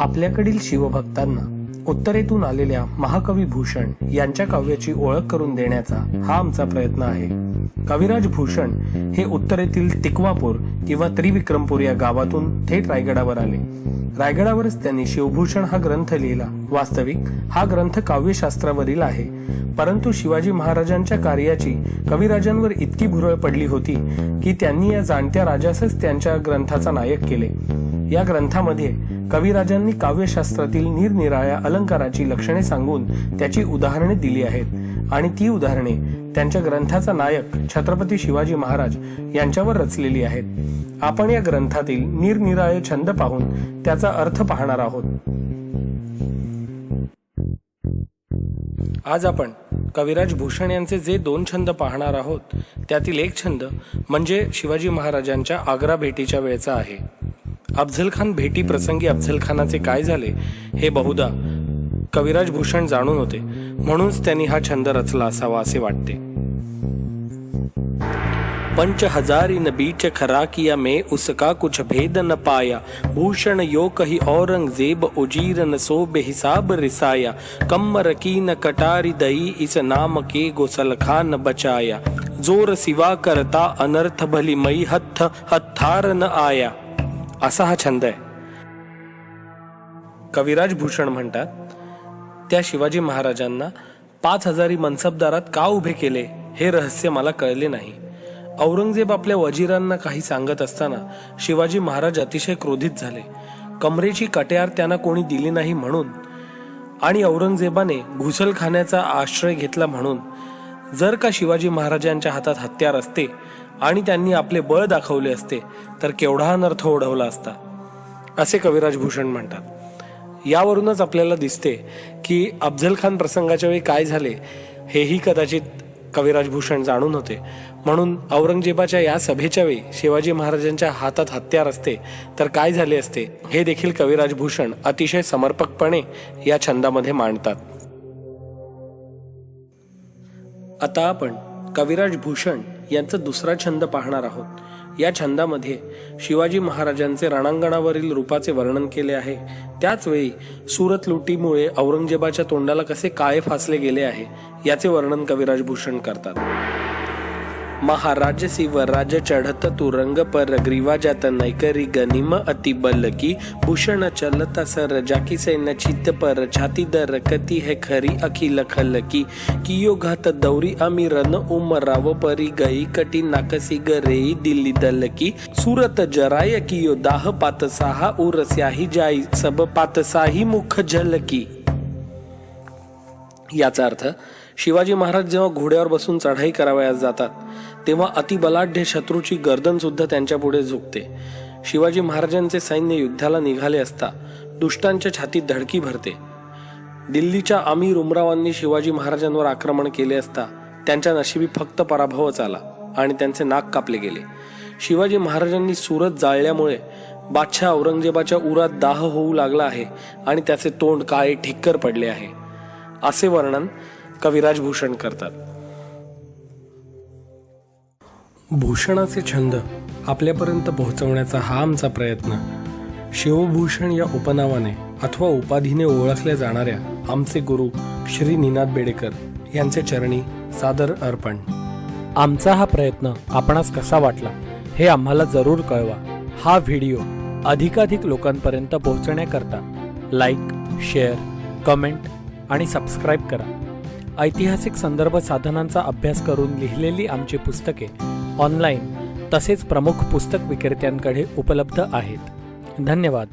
आपल्याकडील शिवभक्तांना उत्तरेतून आलेल्या महाकवी भूषण यांच्या काव्याची ओळख करून देण्याचा हा आमचा प्रयत्न आहे. कविराज भूषण हे उत्तरेतील टिकवापूर किंवा त्रिविक्रमपूर या गावातून थेट रायगडावर आले. रायगडावरच त्यांनी शिवभूषण हा ग्रंथ लिहिला. वास्तविक हा ग्रंथ काव्यशास्त्रावरील आहे. परंतु शिवाजी महाराजांच्या कार्याची कविराजांवर इतकी भुरळ पडली होती की त्यांनी या जाणत्या राजासच त्यांच्या ग्रंथाचा नायक केले. या ग्रंथामध्ये कविराजांनी काव्यशास्त्रातील निरनिराळ्या अलंकाराची लक्षणे सांगून त्याची उदाहरणे दिली आहेत. आणि ती उदाहरणे त्यांच्या ग्रंथाचा नायक छत्रपती शिवाजी महाराज यांच्यावर रचलेली आहेत. आपण या ग्रंथातील निरनिराळे छंद पाहून त्याचा अर्थ पाहणार आहोत. आज आपण कविराज भूषण यांचे जे दोन छंद पाहणार आहोत त्यातील एक छंद म्हणजे शिवाजी महाराजांच्या आग्रा भेटीच्या वेळचा आहे. अफझल खान भेटी प्रसंगी अफझल खानाचे काय झाले हे बहुधा कविराज भूषण जाणून होते. म्हणूनच त्यांनी हा छंद रचला असावा असे वाटते. पंच हजारी न बीच खरा किया में उसका कुछ भेद न पाया. भूषण यो कही औरंगजेब उजीर न सो बेहिसाब रिसाया. कम्मर की न कटारी दई इस नाम के गोसल खान बचाया. जोर सिवा करता अनर्थ भली मई हत्थ हत्थार न आया. असा हा छंद आहे. कविराज भूषण म्हणतात त्या शिवाजी महाराजांना पाच हजारी मनसबदारात का उभे केले हे रहस्य मला कळले नाही. औरंगजेब आपल्या वजीरांना काही सांगत असताना शिवाजी महाराज अतिशय क्रोधित झाले. कमरेची कट्यार त्यांना कोणी दिली नाही म्हणून आणि औरंगजेबाने घुसलखान्याचा आश्रय घेतला म्हणून. जर का शिवाजी महाराजांच्या हातात हत्यार असते आणि त्यांनी आपले बळ दाखवले असते तर केवढा अनर्थ ओढवला असता? असे कविराज भूषण म्हणतात. यावरूनच आपल्याला दिसते की अफझल खान प्रसंगाच्या वेळी काय झाले हेही कदाचित कविराज भूषण जाणून होते. म्हणून औरंगजेबाच्या या सभेच्या वेळी शिवाजी महाराजांच्या हातात हत्यार असते तर काय झाले असते हे देखील कविराज भूषण अतिशय समर्पकपणे या छंदामध्ये मांडतात. आता आपण कविराज भूषण यांचा दुसरा छंद पाहणार आहोत. या छंदामध्ये शिवाजी महाराजांचे रणांगणावरील रूपाचे वर्णन केले आहे. त्याचवेळी सुरत लुटीमुळे औरंगजेबाच्या तोंडाला कसे काळे फासले गेले आहे याचे वर्णन कविराज भूषण करतात. महाराज शिव राज चढ़त तू रंग पर ग्रीवा जात नैकरी गनिम अति बल की भूषण चलता सर जाकी से नचित पर छाती दर कती है खरी अखिल खल की कियो घात दौरी अमीरन उमराव परी गई कटी नाकसी रेई दिल्ली दल की सूरत जराय कियो दाह पात साहा उर स्याही जाई सब पात साही मुख झल की याचा अर्थ शिवाजी महाराज जेव्हा घोड्यावर बसून चढाई करावयास जातात तेव्हा अतिबलाढ्य शत्रूची गर्दन सुद्धा त्यांच्या पुढे झुकते. शिवाजी महाराजांचे सैन्य युद्धाला निघाले असता दुष्टांच्या छातीत धडकी भरते. दिल्लीच्या आमीर उमरावांनी शिवाजी महाराजांवर आक्रमण केले असता त्यांच्या नशिबी फक्त पराभवच आला आणि त्यांचे नाक कापले गेले. शिवाजी महाराजांनी सुरत जाळल्यामुळे बादशाह औरंगजेबाच्या उरात दाह होऊ लागला आहे आणि त्याचे तोंड काळे ठिक्कर पडले आहे. असे वर्णन कविराज भूषण करतात. भूषणाचे छंद आपल्यापर्यंत पोहोचवण्याचा हा आमचा प्रयत्न. शिवभूषण या उपनावाने अथवा उपाधीने ओळखल्या जाणाऱ्या आमचे गुरु श्री निनाद बेडेकर यांचे चरणी सादर अर्पण. आमचा हा प्रयत्न आपणास कसा वाटला हे आम्हाला जरूर कळवा. हा व्हिडिओ अधिकाधिक लोकांपर्यंत पोहोचण्याकरता लाईक शेअर कमेंट आणि सबस्क्राईब करा. ऐतिहासिक संदर्भ साधनांचा अभ्यास करून लिहिलेली आमची पुस्तके ऑनलाईन तसेच प्रमुख पुस्तक विक्रेत्यांकडे उपलब्ध आहेत. धन्यवाद.